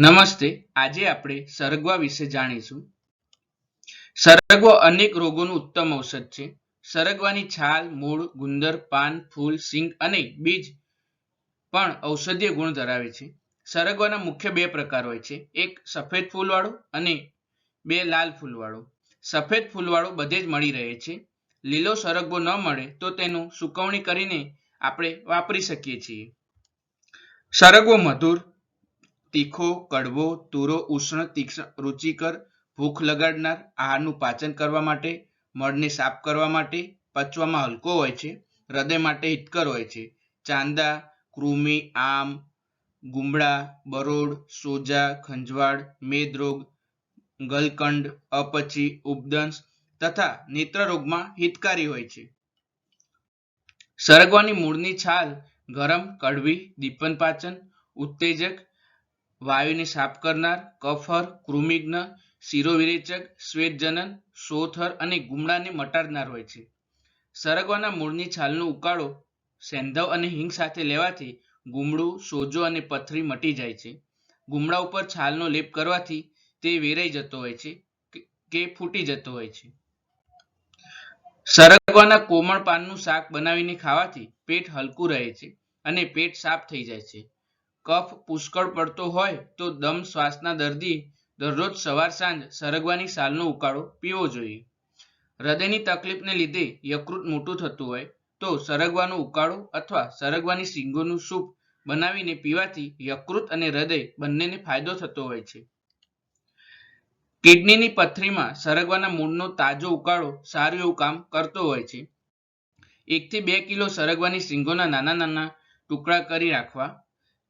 નમસ્તે. આજે આપણે સરગવા વિશે જાણીશું. સરગવો અનેક રોગોનું ઉત્તમ ઔષધ છે. સરગવાની છાલ, મૂળ, ગુંદર, પાન, ફૂલ, સિંગ અને બીજ પણ ઔષધીય ગુણ ધરાવે છે. સરગવાના મુખ્ય બે પ્રકાર હોય છે. એક સફેદ ફૂલવાળો અને બે લાલ ફૂલવાળો. સફેદ ફૂલવાળો બધે જ મળી રહે છે. લીલો સરગવો ન મળે તો તેનું સુકવણી કરીને આપણે વાપરી શકીએ છીએ. સરગવો મધુર તીખો, કડવો, તુરો, ઉષ્ણ, તીક્ષ્ણ, રુચિકર, ભૂખ લગાડનાર, આહારનું પાચન કરવા માટે, મળને સાફ કરવા માટે, પચવામાં હલકો હોય છે, હૃદય માટે હિતકર હોય છે. ચાંદા, કૃમિ, આમ, ગુમડા, બરોડ, સોજા, ખંજવાળ, મેદરોગ, ગલકંડ, અપચી, ઉપદંશ તથા નેત્રરોગમાં હિતકારી હોય છે. સરગવાની મૂળની છાલ ગરમ, કડવી, દીપન પાચન, ઉત્તેજક વાયુને સાફ કરનાર, કફર કૃમિઘ્ન શિરોવિરેચક, શ્વેતજનન, સોથર અને ગુમડાને મટાડનાર હોય છે. સરગવાના મૂળની છાલનો ઉકાળો સેંધવ અને હિંગ સાથે લેવાથી ગુમડું, સોજો અને પથરી મટી જાય છે. ગુમડા ઉપર છાલનો લેપ કરવાથી તે વેરાઈ જતો હોય છે કે ફૂટી જતો હોય છે. સરગવાના કોમળ પાનનું શાક બનાવીને ખાવાથી પેટ હલકું રહે છે અને પેટ સાફ થઈ જાય છે. કફ પુષ્કળ પડતો હોય તો દમ શ્વાસના દર્દી દરરોજ સવાર સાંજ સરગવાની સાલનો ઉકાળો પીવો જોઈએ. હૃદયની તકલીફને લીધે યકૃત મોટું થતું હોય તો સરગવાનો ઉકાળો અથવા સરગવાની સિંગોનું સૂપ બનાવીને પીવાથી યકૃત અને હૃદય બંનેને ફાયદો થતો હોય છે. કિડનીની પથરીમાં સરગવાના મૂળનો તાજો ઉકાળો સારું એવું કામ કરતો હોય છે. એકથી બે કિલો સરગવાની સિંગોના નાના નાના ટુકડા કરી રાખવા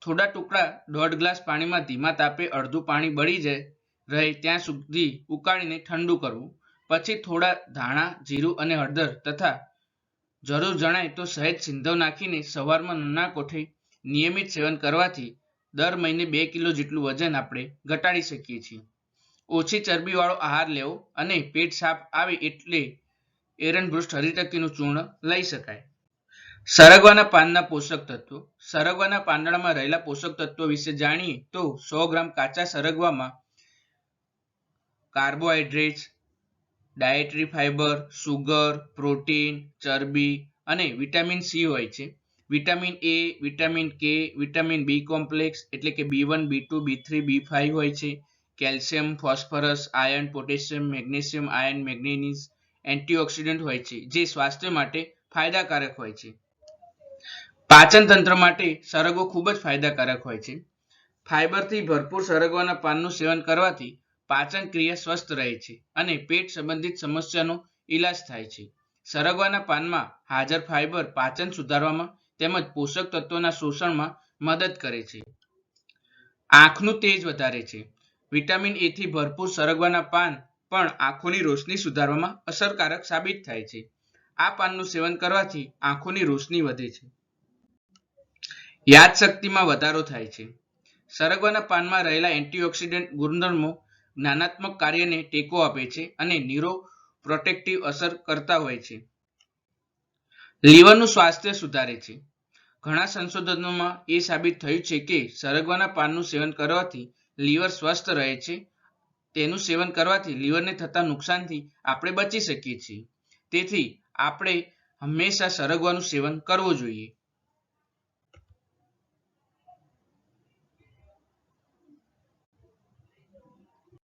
થોડા ટુકડા દોઢ ગ્લાસ પાણીમાં ધીમા તાપે અડધું પાણી બળી જાય, રહે ત્યાં સુધી ઉકાળીને ઠંડુ કરવું. પછી થોડા ધાણા, જીરું અને હળદર તથા જરૂર જણાય તો સહેજ સિંધવ નાખીને સવારમાં નાના કોઠે નિયમિત સેવન કરવાથી દર મહિને બે કિલો જેટલું વજન આપણે ઘટાડી શકીએ છીએ. ઓછી ચરબીવાળો આહાર લેવો અને પેટ સાફ આવે એટલે એરનભ્રુષ્ટ હરિટકીનું ચૂર્ણ લઈ શકાય. સરગવાના પાનના પોષક તત્વો. સરગવાના પાંદડામાં રહેલા પોષક તત્વો વિશે જાણીએ તો સો ગ્રામ કાચા સરગવામાં carbohydrates, dietary fibre sugar, protein, ચરબી અને વિટામિન સી હોય છે. Vitamin A, vitamin K, vitamin B complex એટલે કે B one, B two, B three, B five હોય છે. Calcium, phosphorus iron potassium, magnesium iron manganese, antioxidant હોય છે, જે સ્વાસ્થ્ય માટે ફાયદાકારક હોય છે. પાચન તંત્ર માટે સરગવો ખૂબ જ ફાયદાકારક હોય છે. ફાઇબરથી ભરપૂર સરગવાના પાનનું સેવન કરવાથી પાચન ક્રિયા સ્વસ્થ રહે છે અને પેટ સંબંધિત સમસ્યાનો ઈલાજ થાય છે. સરગવાના પાનમાં હાજર ફાઇબર પાચન સુધારવામાં તેમજ પોષક તત્વોના શોષણમાં મદદ કરે છે. આંખનું તેજ વધારે છે. વિટામિન એ થી ભરપૂર સરગવાના પાન પણ આંખોની રોશની સુધારવામાં અસરકારક સાબિત થાય છે. આ પાનનું સેવન કરવાથી આંખોની રોશની વધે છે. યાદશક્તિમાં વધારો થાય છે. સરગવાના પાનમાં રહેલા એન્ટીઓક્સિડન્ટ ગુણધર્મો જ્ઞાનાત્મક કાર્યને ટેકો આપે છે અને નીરો પ્રોટેક્ટિવ અસર કરતા હોય છે. લીવરનું સ્વાસ્થ્ય સુધારે છે. ઘણા સંશોધનોમાં એ સાબિત થયું છે કે સરગવાના પાનનું સેવન કરવાથી લીવર સ્વસ્થ રહે છે. તેનું સેવન કરવાથી લીવરને થતા નુકસાનથી આપણે બચી શકીએ છીએ. તેથી, આપણે હંમેશા સરગવાનું સેવન કરવું જોઈએ.